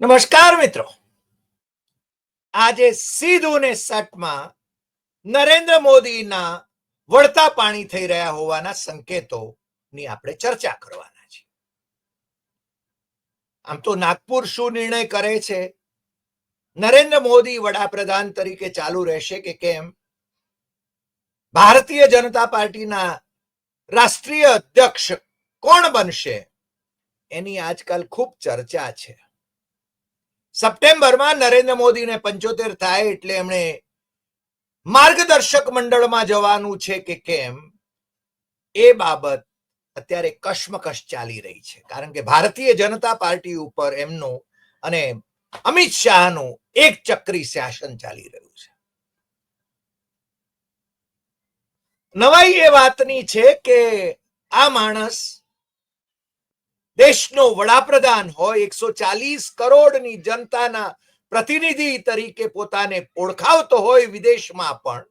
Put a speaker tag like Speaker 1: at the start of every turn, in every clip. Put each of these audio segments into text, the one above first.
Speaker 1: નમસ્કાર મિત્રો. આજે સીધું ને સટમાં નરેન્દ્ર મોદીના વળતા પાણી થઈ રહ્યા હોવાના સંકેતોની આપણે ચર્ચા કરવાના છે આમ તો નાગપુર શું નિર્ણય કરે છે? નરેન્દ્ર મોદી વડાપ્રધાન તરીકે ચાલુ રહેશે કે કેમ? ભારતીય જનતા પાર્ટીના રાષ્ટ્રીય અધ્યક્ષ કોણ બનશે? એની આજકાલ ખૂબ ચર્ચા છે. સપ્ટેમ્બરમાં નરેન્દ્ર મોદીને પંચોતેર થાય એટલે એમણે માર્ગદર્શક મંડળમાં જવાનું છે કે કેમ, એ બાબત અત્યારે કશ્મકશ ચાલી રહી છે. કારણ કે ભારતીય જનતા પાર્ટી ઉપર એમનું અને અમિત શાહનું એક ચક્રી શાસન ચાલી રહ્યું છે. નવાઈ એ વાતની છે કે આ માણસ દેશનો વડાપ્રધાન હોય, એકસો ચાલીસ કરોડની જનતાના પ્રતિનિધિ તરીકે પોતાને ઓળખાવતો હોય વિદેશમાં પણ.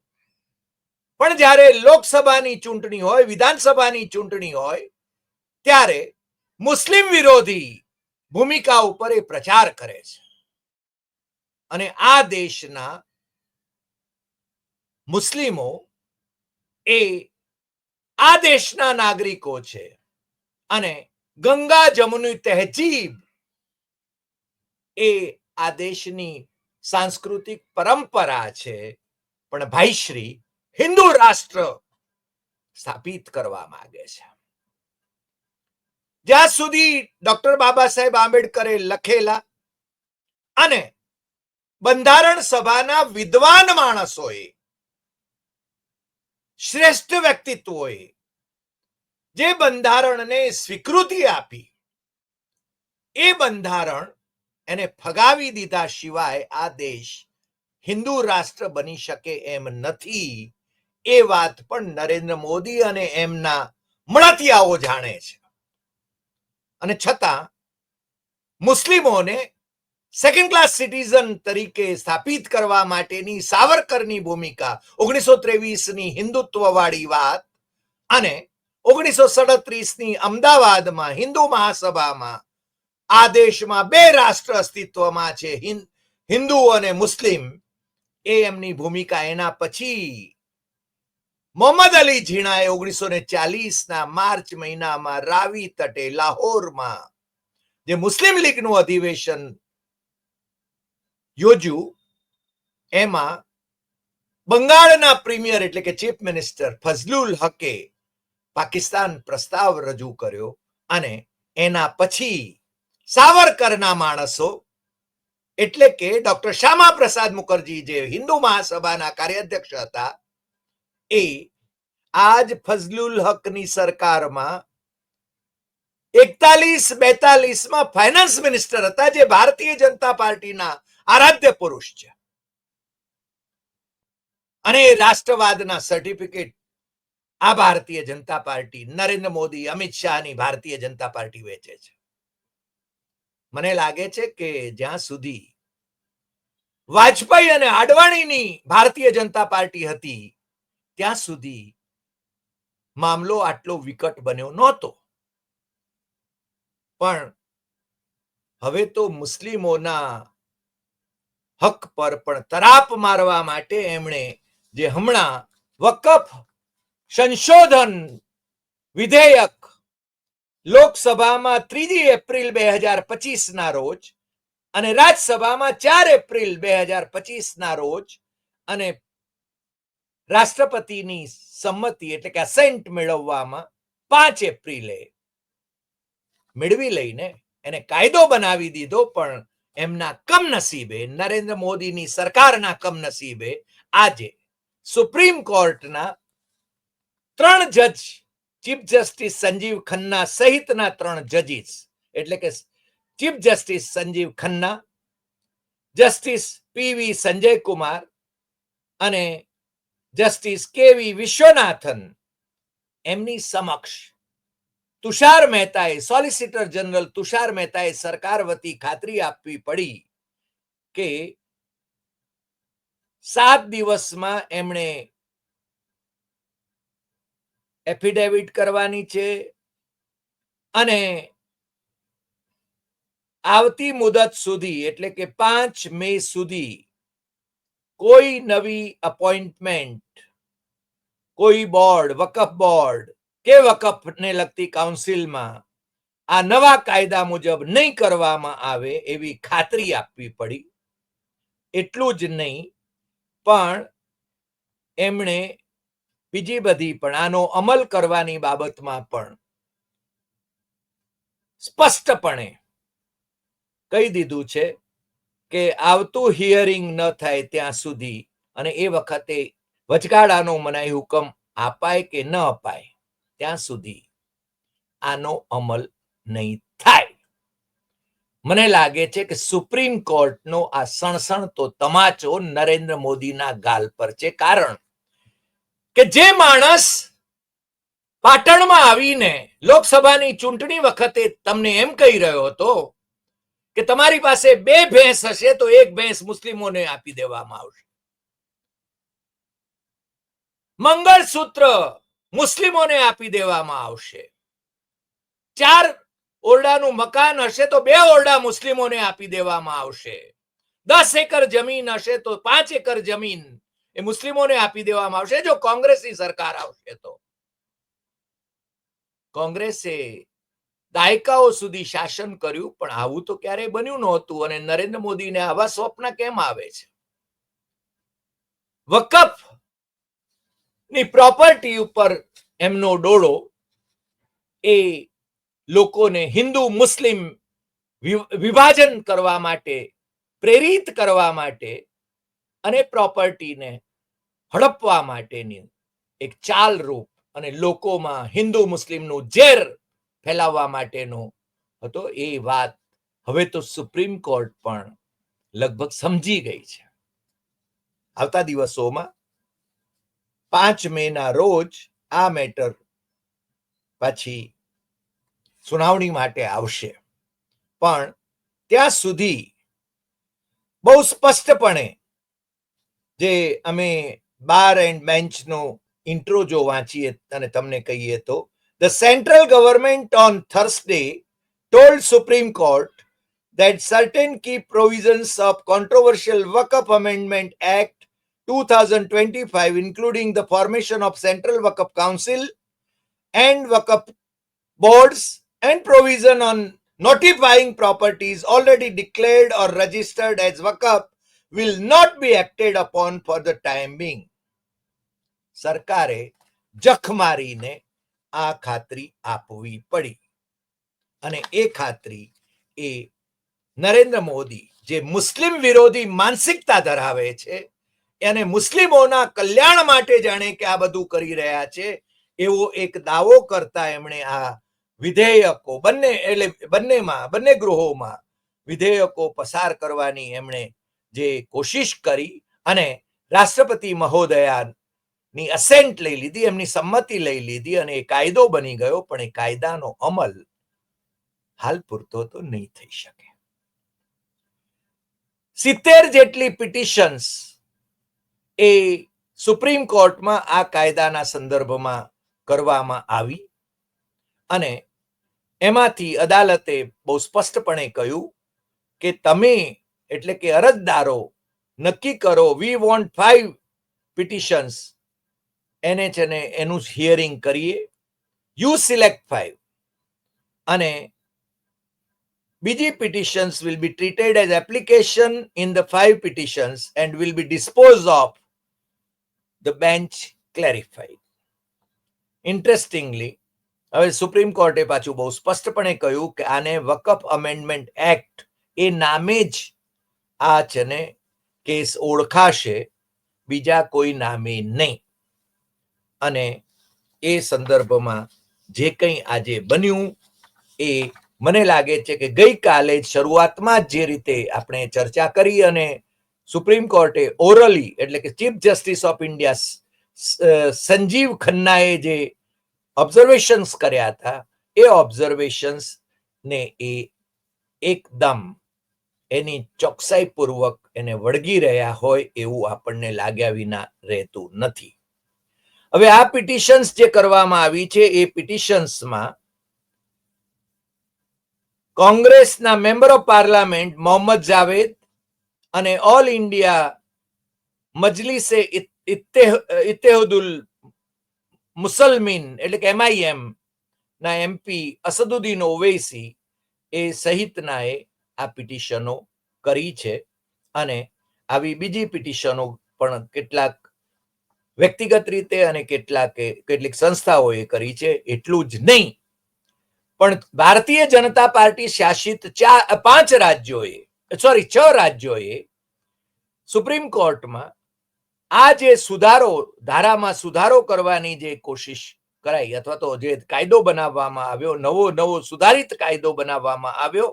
Speaker 1: પણ જ્યારે લોકસભાની ચૂંટણી હોય, વિધાનસભાની ચૂંટણી હોય, ત્યારે મુસ્લિમ વિરોધી ભૂમિકા ઉપર એ પ્રચાર કરે છે. અને આ દેશના મુસ્લિમો એ આ દેશના નાગરિકો છે. અને ગંગા જમુની તહેજીબ એ આ દેશની સાંસ્કૃતિક પરંપરા છે. પણ ભાઈશ્રી હિન્દુ રાષ્ટ્ર સ્થાપિત કરવા માંગે છે. જ્યાં સુધી ડોક્ટર બાબા સાહેબ આંબેડકરે લખેલા અને બંધારણ સભાના વિદ્વાન માણસોએ શ્રેષ્ઠ વ્યક્તિત્વોએ જે બંધારણને સ્વીકૃતિ આપી, એ બંધારણ એને ફગાવી દીધા સિવાય આ દેશ હિન્દુ રાષ્ટ્ર બની શકે એમ નથી, એ વાત પણ નરેન્દ્ર મોદી અને એમના મળતિયાઓ જાણે છે. અને છતાં મુસ્લિમોને સેકન્ડ ક્લાસ સિટીઝન તરીકે સ્થાપિત કરવા માટેની સાવરકરની ભૂમિકા ઓગણીસો ત્રેવીસની હિન્દુત્વવાળી વાત અને ઓગણીસો ની અમદાવાદમાં હિન્દુ મહાસભામાં આ દેશમાં બે રાષ્ટ્ર અસ્તિત્વમાં છે હિન્દુ અને મુસ્લિમ. એ એમની ભૂમિકા એના પછી મોહમ્મદ અલી ઝીણાએ ઓગણીસો ને ચાલીસ ના માર્ચ મહિનામાં રાવી તટે લાહોરમાં જે મુસ્લિમ લીગનું અધિવેશન યોજ્યું, એમાં બંગાળના પ્રીમિયર એટલે કે ચીફ મિનિસ્ટર ફઝલુલ હકે પાકિસ્તાન પ્રસ્તાવ રજૂ કર્યો અને એના પછી સાવરકરના માણસો, એટલે કે ડોક્ટર શ્યામા પ્રસાદ મુખર્જી જે હિન્દુ મહાસભાના કાર્યાધ્યક્ષ હતા, એ આજ ફઝલુલ હકની સરકારમાં એકતાલીસ બેતાલીસમાં ફાઇનાન્સ મિનિસ્ટર હતા જે ભારતીય જનતા પાર્ટીના આરાધ્ય પુરુષ છે. અને રાષ્ટ્રવાદના સર્ટિફિકેટ આ ભારતીય જનતા પાર્ટી નરેન્દ્ર મોદી, અમિત શાહની ભારતીય જનતા પાર્ટી વેચે છે. મને લાગે છે કે જ્યાં સુધી વાજપેયી અને આડવાણીની ભારતીય જનતા પાર્ટી હતી, ત્યાં સુધી મામલો આટલો વિકટ બન્યો નહોતો. પણ હવે તો મુસ્લિમોના હક પર પણ તરાપ મારવા માટે એમણે જે હમણાં વકફ સંશોધન વિધેયક લોકસભામાં ત્રીજી એપ્રિલ બે હજાર પચીસ ના રોજ અને રાજ્યસભામાં ચાર એપ્રિલ બે હજાર પચીસ ના રોજ અને રાષ્ટ્રપતિની સંમતિ એટલે કે અસેન્ટ મેળવવામાં પાંચ એપ્રિલે મેળવી લઈને એને કાયદો બનાવી દીધો, પણ એમના કમનસીબે, નરેન્દ્ર મોદીની સરકારના કમનસીબે આજે સુપ્રીમ કોર્ટના ત્રણ જજ, ચીફ જસ્ટિસ સંજીવ ખન્ના સહિતના ત્રણ જજીસ, એટલે કે chief justice Sanjiv Khanna, justice P V Sanjay Kumar અને જસ્ટિસ કેવી વિશ્વનાથન એમની સમક્ષ તુષાર મહેતાએ સોલિસિટર જનરલ તુષાર મહેતાએ સરકાર વતી ખાતરી આપવી પડી કે સાત દિવસમાં એમણે એફિડેવિટ કરવાની છે. અને આવતી મુદત સુધી, એટલે કે પાંચ મે સુધી, કોઈ નવી અપોઇન્ટમેન્ટ કોઈ બોર્ડ વકફ બોર્ડ કે વકફને લગતી કાઉન્સિલમાં આ નવા કાયદા મુજબ નહીં કરવામાં આવે એવી ખાતરી આપવી પડી. એટલું જ નહીં, પણ એમણે બીજી બધી, પણ આનો અમલ કરવાની બાબતમાં પણ સ્પષ્ટપણે કહી દીધું છે કે આવતું હિયરિંગ ન થાય ત્યાં સુધી અને એ વખતે વચગાળાનો મનાઈ હુકમ અપાય કે ન અપાય ત્યાં સુધી આનો અમલ નહીં થાય. મને લાગે છે કે સુપ્રીમ કોર્ટનો આ સણસણતો તમાચો નરેન્દ્ર મોદીના ગાલ પર છે. કારણ કે જે માણસ પાટણમાં આવીને લોકસભાની ચૂંટણી વખતે તમને એમ કહી રહ્યો હતો કે તમારી પાસે બે ભેંસ હશે તો એક ભેંસ મુસ્લિમોને આપી દેવામાં આવશે. મંગળસૂત્ર મુસ્લિમોને આપી દેવામાં આવશે. ચાર ઓરડાનું મકાન હશે તો બે ઓરડા મુસ્લિમોને આપી દેવામાં આવશે. દસ એકર જમીન હશે તો પાંચ એકર જમીન એ મુસ્લિમોને આપી દેવામાં આવશે. જો કોંગ્રેસની સરકાર આવશે તો. કોંગ્રેસે દાયકાઓ સુધી શાસન કર્યું, પણ આવું તો ક્યારેય બન્યું નહોતું. અને નરેન્દ્ર મોદીને આવા સ્વપ્ન કેમ આવે છે? વકફની પ્રોપર્ટી ઉપર એમનો ડોળો એ લોકોને હિન્દુ મુસ્લિમ વિભાજન કરવા માટે, પ્રેરિત કરવા માટે અને પ્રોપર્ટીને હડપવા માટેની એક ચાલ રૂપ અને લોકોમાં હિન્દુ મુસ્લિમનું ઝેર ફેલાવવા માટેનો હતો. એ વાત હવે તો સુપ્રીમ કોર્ટ પણ લગભગ સમજી ગઈ છે. આવતા દિવસોમાં પાંચ મે ના રોજ આ મેટર પછી સુનાવણી માટે આવશે. પણ ત્યાં સુધી બહુ સ્પષ્ટપણે જે અમે બાર એન્ડ બેન્ચનો ઇન્ટ્રો જો વાંચીએ અને તમને કહીએ તો the central government on Thursday told Supreme Court that certain key provisions of controversial Waqf Amendment Act 2025, including the formation of Central Waqf Council and Waqf boards and provision on notifying properties already declared or registered as Waqf, will not be acted upon for the time being. સરકારે જખ મારીને આ ખાતરી આપવી પડી. અને એ ખાતરી એ નરેન્દ્ર મોદી, જે મુસ્લિમ વિરોધી માનસિકતા ધરાવે છે અને મુસ્લિમોના કલ્યાણ માટે જાણે કે આ બધું કરી રહ્યા છે, એવો એક દાવો કરતા એમણે આ વિધેયકો બંને, એટલે બંનેમાં, બંને ગૃહોમાં વિધેયકો પસાર કરવાની એમણે જે કોશિશ કરી અને રાષ્ટ્રપતિ મહોદયાની અસેન્ટ લઈ લીધી, એમની સંમતિ લઈ લીધી અને એ કાયદો બની ગયો, પણ એ કાયદાનો અમલ હાલ પૂરતો તો નહીં થઈ શકે. સિત્તેર જેટલી પિટિશન્સ એ સુપ્રીમ કોર્ટમાં આ કાયદાના સંદર્ભમાં કરવામાં આવી અને એમાંથી અદાલતે બહુ સ્પષ્ટપણે કહ્યું કે તમે એટલે કે અરજદારો નક્કી કરો વી વોન્ટ ફાઈવ પિટિશન્સ એને છે ને એનું હિયરિંગ કરીએ. યુ સિલેક્ટ ફાઈવ અને બીજી petitions will be treated as application in the five petitions and will be disposed of the bench clarified interestingly હવે સુપ્રીમ કોર્ટે પાછું બહુ સ્પષ્ટપણે કહ્યું કે આને વકફ અમેન્ડમેન્ટ એક્ટ એ નામે જ આ છે ને કેસ ઓળખાશે. બીજા કોઈ નામે નહીં. અને એ સંદર્ભમાં જે કંઈ આજે બન્યું એ મને લાગે છે કે ગઈકાલે શરૂઆતમાં જે રીતે આપણે ચર્ચા કરી અને સુપ્રીમ કોર્ટે ઓરલી એટલે કે chief justice of India Sanjiv ખન્નાએ જે ઓબ્ઝર્વેશન્સ કર્યા હતા, એ ઓબ્ઝર્વેશન્સ ને એ એકદમ એની ચોકસાઈપૂર્વક એને વળગી રહ્યા હોય એવું આપણને લાગ્યા વિના રહેતું નથી. હવે આ પિટિશન્સ જે કરવામાં આવી છે, એ પિટિશન્સમાં કોંગ્રેસના member of parliament Mohammad Javed અને ઓલ ઇન્ડિયા મજલિસે ઇત- ઇત્તેહદુલ મુસલમીન, એટલે કે એમઆઈએમ ના એમપી અસદુદ્દીન ઓવૈસી એ સહિતનાએ આ પિટિશનો કરી છે. અને આવી બીજી પિટિશનો પણ કેટલાક વ્યક્તિગત રીતે અને કેટલાક કેટલીક સંસ્થાઓએ કરી છે, એટલું જ નહીં. પણ ભારતીય જનતા પાર્ટી શાસિત ચાર પાંચ રાજ્યોએ સોરી છ રાજ્યોએ સુપ્રીમ કોર્ટમાં આ જે સુધારો, ધારામાં સુધારો કરવાની જે કોશિશ કરાઈ અથવા તો જે કાયદો બનાવવામાં આવ્યો, નવો નવો સુધારિત કાયદો બનાવવામાં આવ્યો,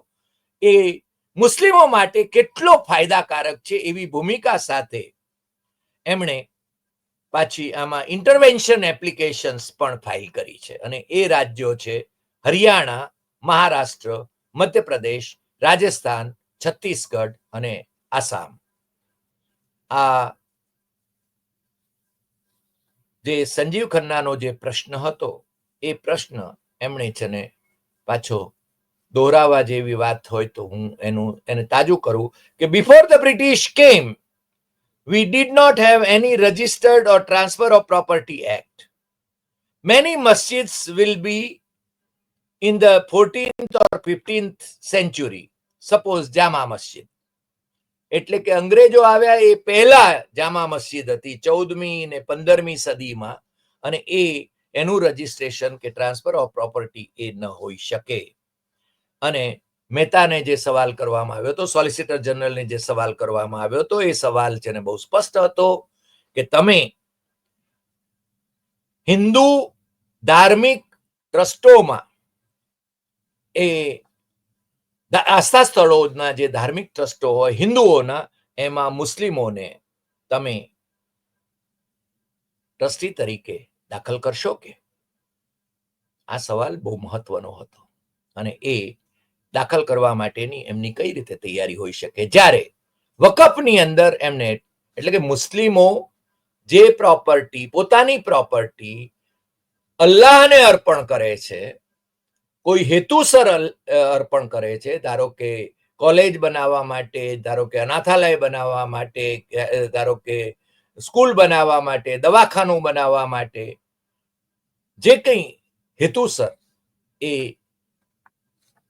Speaker 1: એ મુસ્લિમો માટે કેટલો ફાયદાકારક છે એવી ભૂમિકા સાથે એમણે પાછી આમાં ઇન્ટરવેન્શન એપ્લિકેશન્સ પણ ફાઇલ કરી છે. અને એ રાજ્યો છે હરિયાણા, મહારાષ્ટ્ર, મધ્યપ્રદેશ, રાજસ્થાન, છત્તીસગઢ અને આસામ. આ જે સંજીવ ખન્નાનો જે પ્રશ્ન હતો, એ પ્રશ્ન એમણે છે ને પાછો દોહરાવા જેવી વાત હોય તો હું એનું, એને તાજું કરું કે before the British came we did not have any registered or transfer of property act many masjids will be in the 14th or 15th century suppose jama masjid એટલે કે અંગ્રેજો આવ્યા એ પહેલા જામા મસ્જિદ હતી ચૌદમી ને પંદરમી સદીમાં અને એ એનું રજીસ્ટ્રેશન કે ટ્રાન્સફર ઓફ પ્રોપર્ટી એ ન હોઈ શકે અને મહેતાને જે સવાલ કરવામાં આવ્યો હતો સોલિસિટર જનરલને જે સવાલ કરવામાં આવ્યો હતો, એ સવાલ છે ને બહુ સ્પષ્ટ હતો કે તમે હિન્દુ ધાર્મિક ટ્રસ્ટોમાં એ આસ્થા સ્થળોના જે ધાર્મિક ટ્રસ્ટો હોય, હિન્દુઓના, એમાં મુસ્લિમોને તમે ટ્રસ્ટી તરીકે દાખલ કરશો કે? આ સવાલ બહુ મહત્વનો હતો અને એ દાખલ કરવા માટેની એમની કઈ રીતે તૈયારી હોઈ શકે? જ્યારે વકફની અંદર એમને એટલે કે મુસ્લિમો જે પ્રોપર્ટી પોતાની પ્રોપર્ટી અલ્લાહને અર્પણ કરે છે, કોઈ હેતુસર અર્પણ કરે છે, ધારો કે કોલેજ બનાવવા માટે, ધારો કે અનાથાલય બનાવવા માટે ધારો કે સ્કૂલ બનાવવા માટે, દવાખાનું બનાવવા માટે, જે કંઈ હેતુસર એ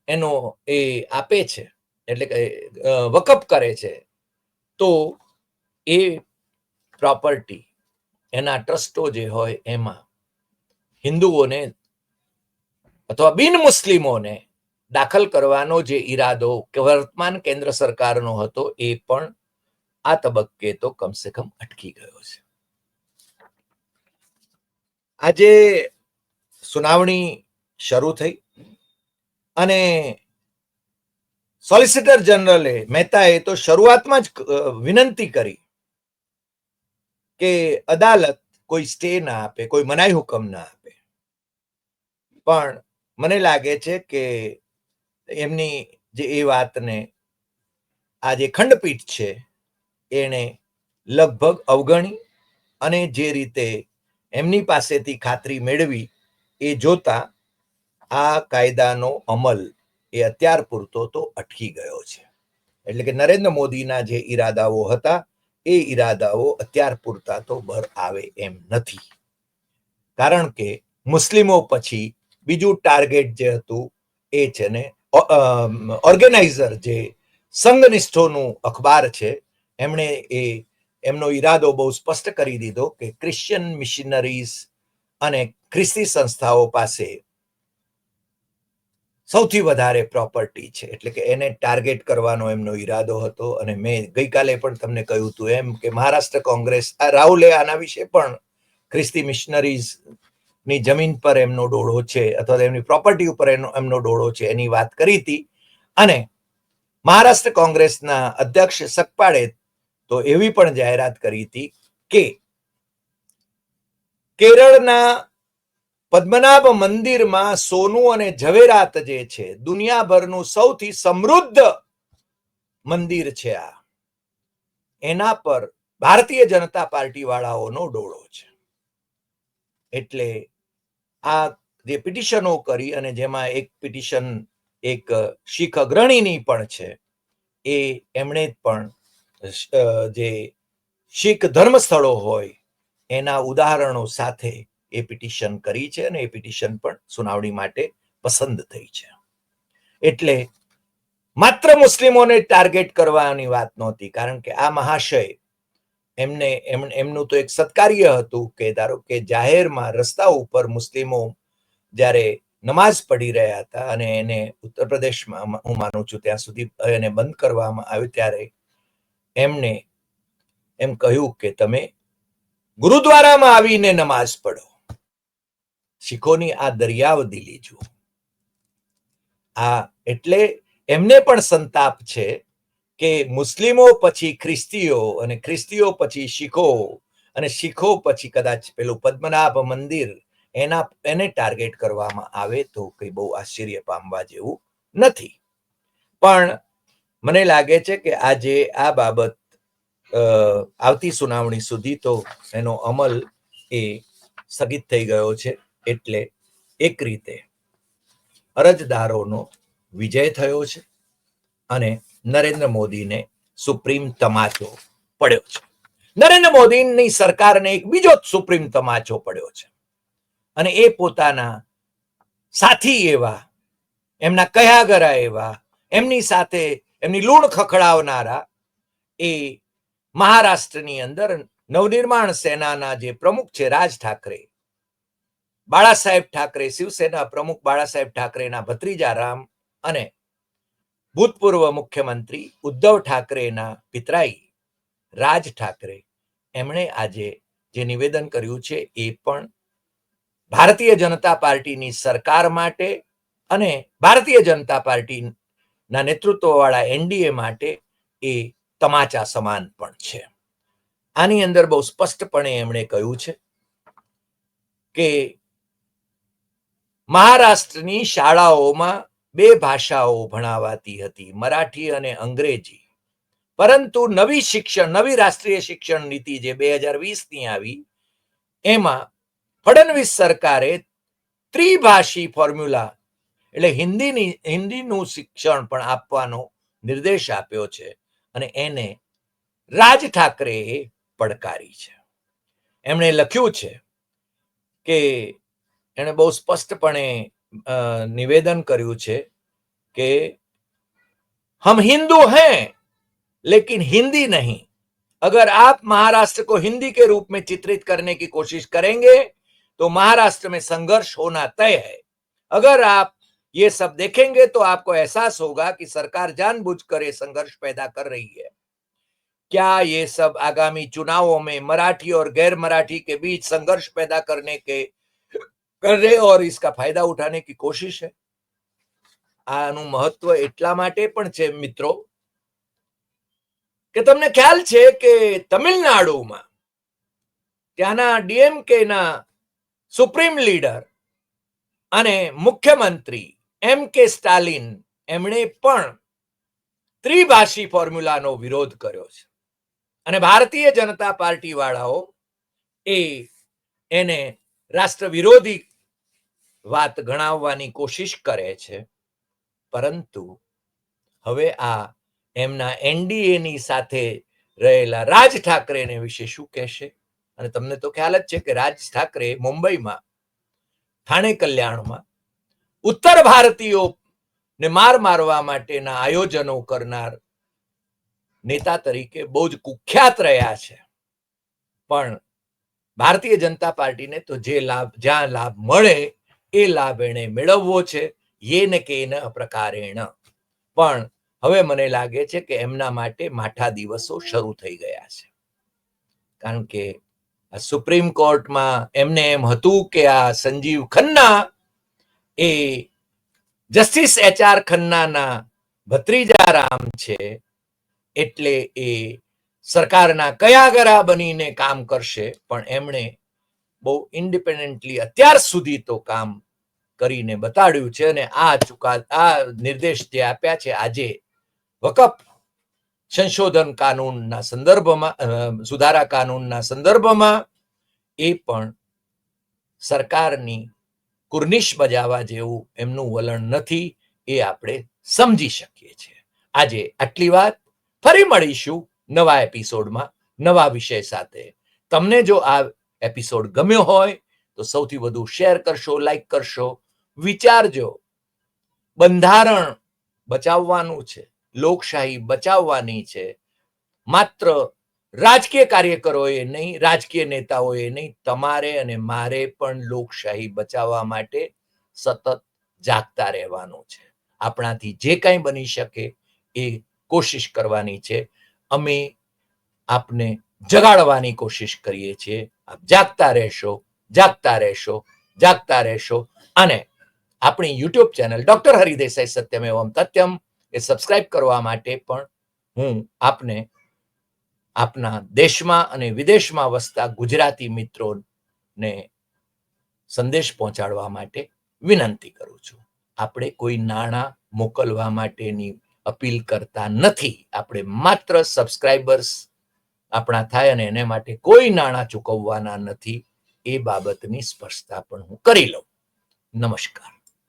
Speaker 1: એનો એ આપે છે, એટલે કે વકફ કરે છે, તો એ પ્રોપર્ટી, એના ટ્રસ્ટો જે હોય એમાં હિન્દુઓને અથવા બિન મુસ્લિમોને દાખલ કરવાનો જે ઈરાદો કે વર્તમાન કેન્દ્ર સરકારનો હતો, એ પણ આ તબક્કે તો કમસે કમ અટકી ગયો છે. આજે સુનાવણી શરૂ થઈ. અને સોલિસિટર જનરલે મહેતાએ તો શરૂઆતમાં જ વિનંતી કરી કે અદાલત કોઈ સ્ટે ના આપે, કોઈ મનાઈ હુકમ ના આપે. પણ મને લાગે છે કે એમની જે એ વાતને, આ જે ખંડપીઠ છે, એણે લગભગ અવગણી અને જે રીતે એમની પાસેથી ખાતરી મેળવી એ જોતા આ કાયદાનો અમલ એ અત્યાર પૂરતો તો અટકી ગયો છે. એટલે કે નરેન્દ્ર મોદીના જે ઈરાદાઓ હતા, એ ઈરાદાઓ અત્યાર પૂરતા તો ભર આવે એમ નથી. કારણ કે મુસ્લિમો પછી બીજું ટાર્ગેટ જે હતું એ છે ને ઓર્ગેનાઇઝર જે સંઘનિષ્ઠોનું અખબાર છે, એમણે એ, એમનો ઈરાદો બહુ સ્પષ્ટ કરી દીધો કે ક્રિશ્ચિયન મિશનરીઝ અને ખ્રિસ્તી સંસ્થાઓ પાસે સૌથી વધારે પ્રોપર્ટી છે. એટલે કે એને ટાર્ગેટ કરવાનો એમનો ઈરાદો હતો અને મેં ગઈકાલે પણ તમને કહ્યું હતું એમ કે મહારાષ્ટ્ર કોંગ્રેસ, આ રાહુલે આના વિશે પણ ખ્રિસ્તી મિશનરીઝની જમીન પર એમનો ડોળો છે અથવા એમની પ્રોપર્ટી ઉપર એનો, એમનો ડોળો છે એની વાત કરી હતી. અને મહારાષ્ટ્ર કોંગ્રેસના અધ્યક્ષ સકપાળે તો એવી પણ જાહેરાત કરી હતી કે કેરળના પદ્મનાભ મંદિરમાં સોનું અને ઝવેરાત જે છે, દુનિયાભરનું સૌથી સમૃદ્ધ મંદિર છે આ. એના પર ભારતીય જનતા પાર્ટી વાળાઓનો ડોળો છે. એટલે આ જે પિટિશનો કરી અને જેમાં એક પિટિશન, એક શીખ અગ્રણીની પણ છે, એ એમણે પણ જે શીખ ધર્મ સ્થળો હોય, એના ઉદાહરણો સાથે એ પિટિશન કરી છે અને એ પિટિશન પણ સુનાવણી માટે પસંદ થઈ છે. એટલે માત્ર મુસ્લિમોને ટાર્ગેટ કરવાની વાત નહોતી, કારણ કે આ મહાશય એમને એમનું તો એક સત્કાર્ય હતું કે ધારો કે જાહેરમાં રસ્તા ઉપર મુસ્લિમો જ્યારે નમાઝ પઢી રહ્યા હતા અને એને ઉત્તર પ્રદેશમાં, હું માનું છું ત્યાં સુધી એને બંધ કરવામાં આવ્યું, ત્યારે એમને એમ કહ્યું કે તમે ગુરુદ્વારામાં આવીને નમાઝ પઢો. શીખોની આ દરિયાવ લીજો આ એટલે એમને પણ સંતાપ છે કે મુસ્લિમો પછી ખ્રિસ્તીઓ અને ખ્રિસ્તીઓ પછી શીખો અને શીખો પછી કદાચ પેલું પદ્મનાભ મંદિર એના, એને ટાર્ગેટ કરવામાં આવે તો કઈ બહુ આશ્ચર્ય પામવા જેવું નથી. પણ મને લાગે છે કે આજે આ બાબત આવતી સુનાવણી સુધી તો એનો અમલ એ સ્થગિત થઈ ગયો છે. એટલે એક રીતે અરજદારોનો વિજય થયો છે અને નરેન્દ્ર મોદીને સુપ્રીમ તમાચો પડ્યો છે. નરેન્દ્ર મોદીની સરકારને એક બીજો સુપ્રીમ તમાચો પડ્યો છે. અને એ પોતાના સાથી એવા, એમના કયાગરા એવા, એમની સાથે એમની લૂણ ખખડાવનારા એ મહારાષ્ટ્રની અંદર નવનિર્માણ સેનાના જે પ્રમુખ છે રાજ ઠાકરે બાળા સાહેબ ઠાકરે, શિવસેના પ્રમુખ બાળા સાહેબ ઠાકરેના ભત્રીજા રામ અને ભૂતપૂર્વ મુખ્યમંત્રી ઉદ્ધવ ઠાકરેના પિતરાઈ રાજ ઠાકરે. એમણે આજે જે નિવેદન કર્યું છે એ પણ ભારતીય જનતા પાર્ટીની સરકાર માટે અને ભારતીય જનતા પાર્ટીના નેતૃત્વવાળા એનડીએ માટે એ તમાચા સમાન પણ છે. આની અંદર બહુ સ્પષ્ટપણે એમણે કહ્યું છે કે મહારાષ્ટ્રની શાળાઓમાં બે ભાષાઓ ભણાવાતી હતી, મરાઠી અને અંગ્રેજી. પરંતુ નવી શિક્ષણ, નવી રાષ્ટ્રીય શિક્ષણ નીતિ જે બે હજાર વીસની આવી, એમાં ફડણવીસ સરકારે ત્રિભાષી ફોર્મ્યુલા એટલે હિન્દીની, હિન્દીનું શિક્ષણ પણ આપવાનો નિર્દેશ આપ્યો છે અને એને રાજ ઠાકરેએ પડકારી છે. એમણે લખ્યું છે કે એણે બહુ સ્પષ્ટપણે અ, નિવેદન કર્યું છે કે हम हिंदू हैं लेकिन हिंदी नहीं अगर आप महाराष्ट्र को हिंदी के रूप में चित्रित करने की कोशिश करेंगे तो महाराष्ट्र में संघर्ष होना तय है अगर आप ये सब देखेंगे तो आपको एहसास होगा कि सरकार जानबूझकर ये संघर्ष पैदा कर रही है क्या ये सब आगामी चुनावों में मराठी और गैर मराठी के बीच संघर्ष पैदा करने के कर रहे और इसका फायदा उठाने की कोशिश है આનું મહત્વ એટલા માટે પણ છે મિત્રો કે તમને ખ્યાલ છે કે તમિલનાડુમાં ત્યાંના ડીએમકે ના સુપ્રીમ લીડર અને મુખ્યમંત્રી એમ કે સ્ટાલિન એમણે પણ ત્રિભાષી ફોર્મ્યુલાનો વિરોધ કર્યો છે અને ભારતીય જનતા પાર્ટી વાળાઓ એ એને રાષ્ટ્ર વિરોધી વાત ગણાવવાની કોશિશ કરે છે. પરંતુ હવે આ એમના એનડીએ ની સાથે રહેલા રાજ ઠાકરેને વિશે શું કહેશે? અને તમને તો ખ્યાલ જ છે કે રાજ ઠાકરે મુંબઈમાં થાણે કલ્યાણમાં ઉત્તર ભારતીયો ને માર મારવા માટેના આયોજનો કરનાર નેતા તરીકે બહુ જ કુખ્યાત રહ્યા છે. પણ ભારતીય જનતા પાર્ટીને તો જે લાભ, જ્યાં લાભ મળે એ લાભ એણે મેળવવો છે યેન કેન પ્રકારેણ. પણ હવે મને લાગે છે કે એમના માટે માઠા દિવસો શરૂ થઈ ગયા છે. કારણ કે આ સુપ્રીમ કોર્ટમાં એમને એમ હતું કે આ સંજીવ ખન્ના એ જસ્ટિસ એચ આર ખન્નાના ભત્રીજા રામ છે, એટલે એ સરકારના કયાગરા બનીને કામ કરશે, પણ એમણે બહુ ઇન્ડિપેન્ડન્ટલી અત્યાર સુધી તો કામ કરીને બતાડ્યું છે અને આ ચુકા આ નિર્દેશ જે આપ્યા છે આજે વકફ સંશોધન કાનૂનના સંદર્ભમાં સુધારા કાનૂનના સંદર્ભમાં એ પણ સરકારની કુર્નિશ બજાવવા જેવું એમનું વલણ નથી એ આપણે સમજી શકીએ છીએ. આજે આટલી વાત. ફરી મળીશું નવા એપિસોડમાં નવા વિષય સાથે. તમને જો આ એપિસોડ ગમ્યો હોય તો સૌથી વધુ શેર કરશો, લાઈક કરશો વિચારજો. બંધારણ બચાવવાનું છે. લોકશાહી બચાવવાની છે. માત્ર રાજકીય કાર્યકરોએ નહીં, રાજકીય નેતાઓએ નહીં, તમારે અને મારે પણ લોકશાહી બચાવવા માટે સતત જાગતા રહેવાનું છે. આપણાથી જે કાંઈ બની શકે એ કોશિશ કરવાની છે. અમે આપને જગાડવાની કોશિશ કરીએ છીએ. આપ જાગતા રહેશો જાગતા રહેશો જાગતા રહેશો અને આપણી યુટ્યુબ ચેનલ ડોક્ટર હરિદેસાઈ સત્યમ એવમ તત્યમ એ સબસ્ક્રાઇબ કરવા માટે પણ હું આપને આપના દેશમાં અને વિદેશમાં વસતા ગુજરાતી મિત્રોને સંદેશ પહોંચાડવા માટે વિનંતી કરું છું. આપણે કોઈ નાણાં મોકલવા માટેની અપીલ કરતા નથી. આપણે માત્ર સબસ્ક્રાઇબર્સ આપણા થાય અને એને માટે કોઈ નાણાં ચૂકવવાના નથી. એ બાબતની સ્પષ્ટતા પણ હું કરી લઉં. નમસ્કાર.